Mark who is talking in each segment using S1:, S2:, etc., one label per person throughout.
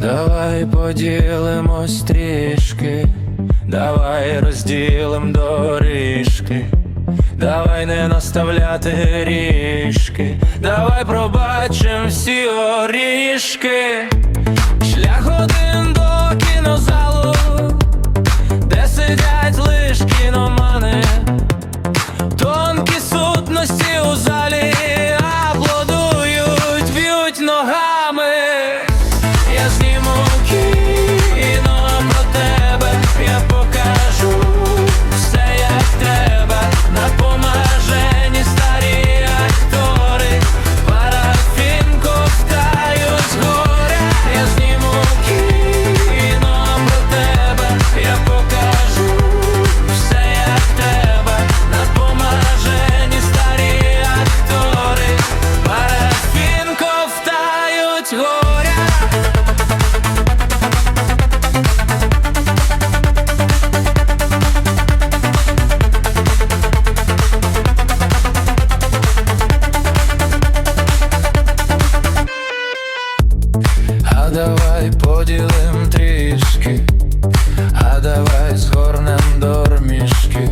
S1: Давай поділимось трішки, давай розділим доріжки, давай не наставляти ріжки, давай пробачим всі орішки, шлях один до кінозалу, де сидять лиш кіномани, тонкі сутності у Я зніму поділим трішки, а давай згорнем дормішки,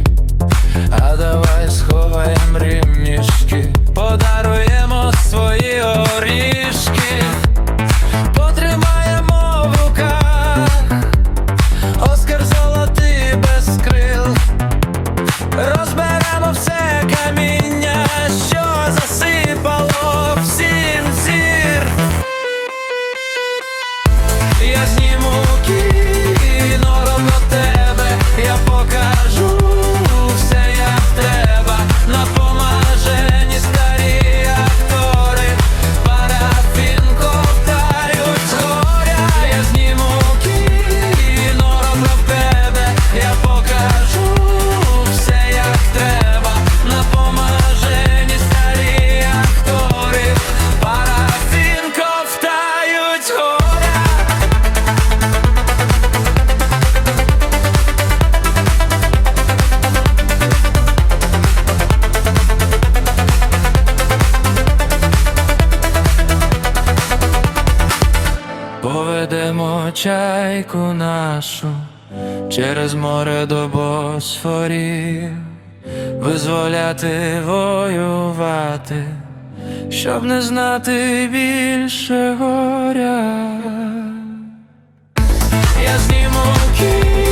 S1: чайку нашу через море до босфорів, визволяти воювати, щоб не знати більше горя. Я зніму кінь